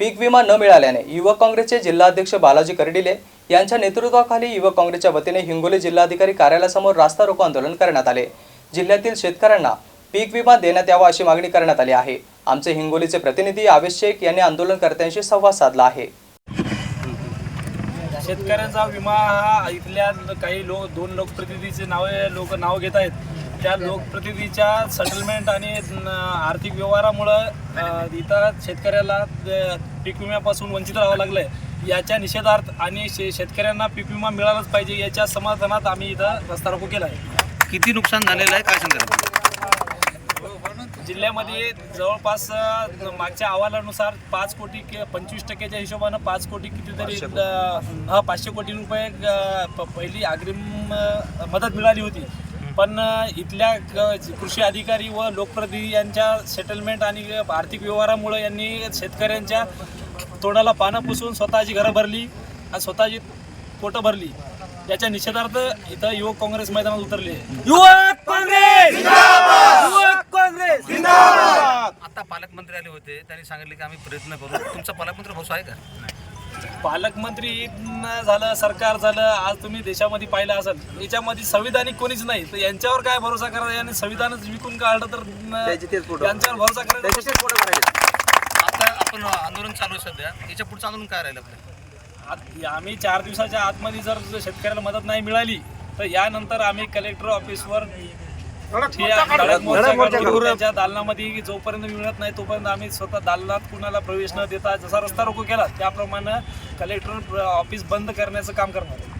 पीक विमा न मिळाल्याने युवक काँग्रेसचे जिल्हाध्यक्ष बालाजी कर्डिले यांच्या नेतृत्वाखाली युवक काँग्रेसच्या वतीने हिंगोली जिल्हाधिकारी कार्यालयासमोर रास्ता रोको आंदोलन करण्यात आले. जिल्ह्यातील शेतकऱ्यांना पीक विमा देण्यात यावा अशी मागणी करण्यात आली आहे. आमचे हिंगोलीचे प्रतिनिधी आवेश शेख यांनी आंदोलनकर्त्यांशी संवाद साधला आहे. शेतकऱ्यांचा विमा हा इथल्या काही लोक दोन लोकप्रतिनिधीचे नावे लोक नाव घेत आहेत. त्या लोकप्रतिनिधीच्या सेटलमेंट आणि आर्थिक व्यवहारामुळं इथं शेतकऱ्याला पीक विम्यापासून वंचित राहावं लागलं आहे याच्या निषेधार्थ आणि शे शेतकऱ्यांना पीक विमा मिळालाच पाहिजे याच्या समाधानात आम्ही इथं रस्ता रोको केला आहे किती नुकसान झालेलं आहे? काय सांगा जिल्ह्यामध्ये जवळपास मागच्या अहवालानुसार पाच कोटी कि- पंचवीस टक्क्याच्या हिशोबानं पाच कोटी कितीतरी हा पाचशे कोटी रुपये पहिली अग्रिम मदत मिळाली होती. पण इथल्या कृषी अधिकारी व लोकप्रतिनिधी यांच्या सेटलमेंट आणि आर्थिक व्यवहारामुळे यांनी शेतकऱ्यांच्या तोंडाला पानं पुसून स्वतःची घरं भरली आणि स्वतःची पोटं भरली. याच्या निषेधार्थ इथं युवक काँग्रेस मैदानात उतरले. युवक काँग्रेस! युवक काँग्रेस! आता पालकमंत्री आले होते त्यांनी सांगितले की आम्ही प्रयत्न करू. तुमचा पालकमंत्री भाऊ आहे का? पालकमंत्री न झालं सरकार झालं आज तुम्ही देशामध्ये पाहिलं असाल याच्यामध्ये संविधानिक कोणीच नाही. तर यांच्यावर काय भरोसा करायचा? आणि संविधानच विकून काढलं तर त्यांच्यावर भरोसा करायचा? आता आपण आंदोलन चालू आहे सध्या. याच्या पुढचं आंदोलन काय राहिलं आपलं? आम्ही चार दिवसाच्या आतमध्ये जर शेतकऱ्याला मदत नाही मिळाली तर यानंतर आम्ही कलेक्टर ऑफिसवर त्यांच्या दालनामध्ये जोपर्यंत मिळत नाही तोपर्यंत आम्ही स्वतः दालनात कुणाला प्रवेश न देता जसा रस्ता रोको केला त्याप्रमाणे कलेक्टर ऑफिस बंद करण्याचं काम करणार